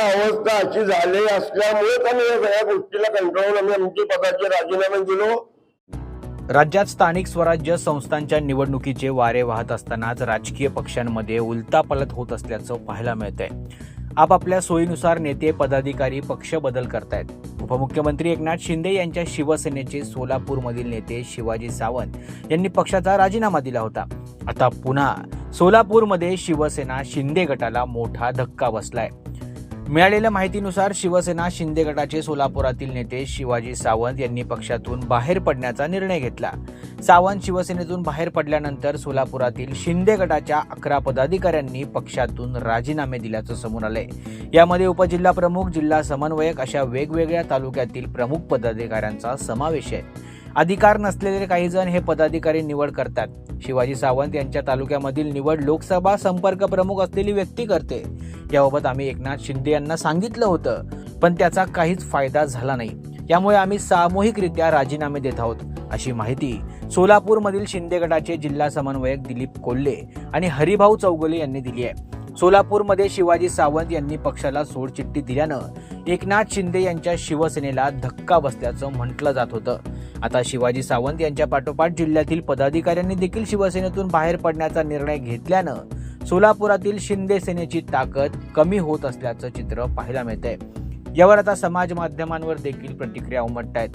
अवस्था अशी झाली असल्यामुळेच आम्ही या सगळ्या गोष्टीला कंट्रोल आम्ही आमचे पदाचे राजीनामे दिलो. राज्यात स्थानिक स्वराज्य संस्थांच्या निवडणुकीचे वारे वाहत असतानाच राजकीय पक्षांमध्ये उलतापलत होत असल्याचं पाहायला मिळतंय. आपापल्या सोयीनुसार नेते पदाधिकारी पक्ष बदल करतायत. उपमुख्यमंत्री एकनाथ शिंदे यांच्या शिवसेनेचे सोलापूरमधील नेते शिवाजी सावंत यांनी पक्षाचा राजीनामा दिला होता. आता पुन्हा सोलापूरमध्ये शिवसेना शिंदे गटाला मोठा धक्का बसलाय. मिळालेल्या माहितीनुसार शिवसेना शिंदे गटाचे सोलापुरातील नेते शिवाजी सावंत यांनी पक्षातून बाहेर पडण्याचा निर्णय घेतला. सावंत शिवसेनेतून बाहेर पडल्यानंतर सोलापुरातील शिंदे गटाच्या अकरा पदाधिकाऱ्यांनी पक्षातून राजीनामे दिल्याचं समोर आलंय. यामध्ये उपजिल्हा प्रमुख जिल्हा समन्वयक अशा वेगवेगळ्या तालुक्यातील प्रमुख पदाधिकाऱ्यांचा समावेश आहे. अधिकार नसलेले काही जण हे पदाधिकारी निवड करतात. शिवाजी सावंत यांच्या तालुक्यामधील निवड लोकसभा संपर्क प्रमुख असलेली व्यक्ती करते. याबाबत आम्ही एकनाथ शिंदे यांना सांगितलं होतं पण त्याचा काहीच फायदा झाला नाही. यामुळे आम्ही सामूहिकरित्या राजीनामे देत आहोत. अशी माहिती सोलापूरमधील शिंदे गटाचे जिल्हा समन्वयक दिलीप कोल्हे आणि हरिभाऊ चौगुले यांनी दिली आहे. सोलापूरमध्ये शिवाजी सावंत यांनी पक्षाला सोडचिठ्ठी दिल्यानं एकनाथ शिंदे यांच्या शिवसेनेला धक्का बसल्याचं म्हटलं जात होतं. आता शिवाजी सावंत यांच्या पाठोपाठ जिल्ह्यातील पदाधिकाऱ्यांनी देखील शिवसेनेतून बाहेर पडण्याचा निर्णय घेतल्यानं सोलापुरातील शिंदे सेनेची ताकद कमी होत असल्याचं चित्र पाहायला मिळतंय. यावर आता समाज माध्यमांवर देखील प्रतिक्रिया उमटत आहेत.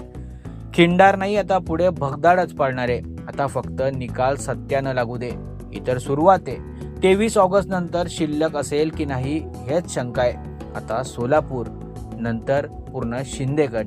खिंडार नाही आता पुढे भगदाडच पडणार आहे. आता फक्त निकाल सत्यानं लागू दे. इतर सुरुवात आहे. तेवीस ऑगस्ट नंतर शिल्लक असेल की नाही हेच शंका आहे. आता सोलापूर नंतर पूर्ण शिंदे गट.